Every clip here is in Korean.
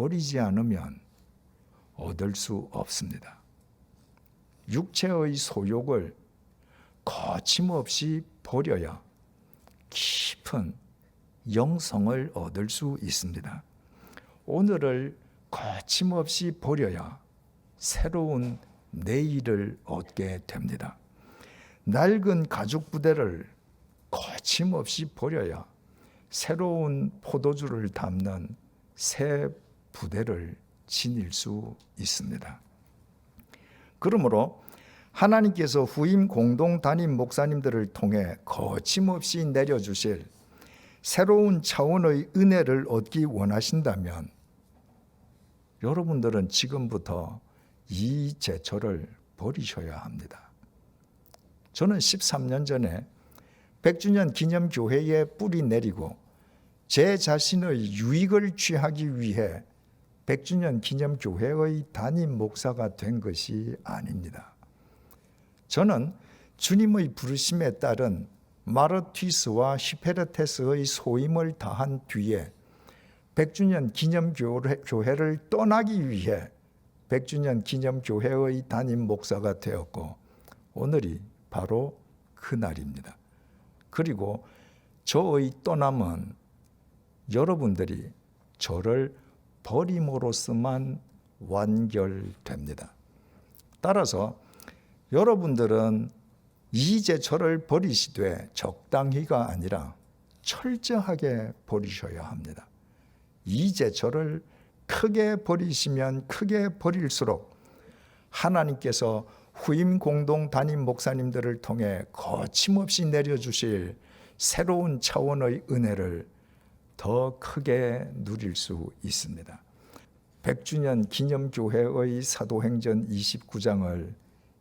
버리지 않으면 얻을 수 없습니다. 육체의 소욕을 거침없이 버려야 깊은 영성을 얻을 수 있습니다. 오늘을 거침없이 버려야 새로운 내일을 얻게 됩니다. 낡은 가죽 부대를 거침없이 버려야 새로운 포도주를 담는 새 부대를 지닐 수 있습니다. 그러므로 하나님께서 후임 공동 담임 목사님들을 통해 거침없이 내려주실 새로운 차원의 은혜를 얻기 원하신다면 여러분들은 지금부터 이 제철을 버리셔야 합니다. 저는 13년 전에 100주년 기념 교회에 뿌리 내리고 제 자신의 유익을 취하기 위해 100주년 기념 교회의 담임 목사가 된 것이 아닙니다. 저는 주님의 부르심에 따른 마르티스와 히페르테스의 소임을 다한 뒤에 100주년 기념 교회를 떠나기 위해 100주년 기념 교회의 담임 목사가 되었고 오늘이 바로 그 날입니다. 그리고 저의 떠남은 여러분들이 저를 버림으로써만 완결됩니다. 따라서 여러분들은 이제 저를 버리시되 적당히가 아니라 철저하게 버리셔야 합니다. 이제 저를 크게 버리시면 크게 버릴수록 하나님께서 후임 공동 담임 목사님들을 통해 거침없이 내려주실 새로운 차원의 은혜를 더 크게 누릴 수 있습니다. 100주년 기념교회의 사도행전 29장을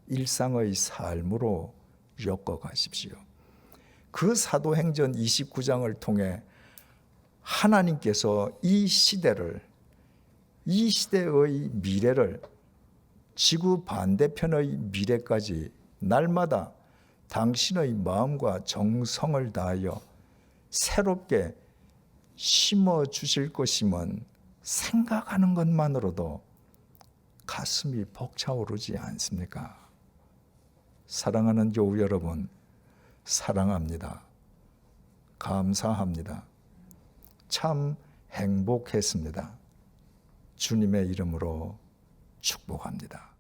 일상의 삶으로 엮어 가십시오. 그 사도행전 29장을 통해 하나님께서 이 시대를 이 시대의 미래를 지구 반대편의 미래까지 날마다 당신의 마음과 정성을 다하여 새롭게 심어 주실 것임은 생각하는 것만으로도 가슴이 벅차오르지 않습니까? 사랑하는 교우 여러분, 사랑합니다. 감사합니다. 참 행복했습니다. 주님의 이름으로 축복합니다.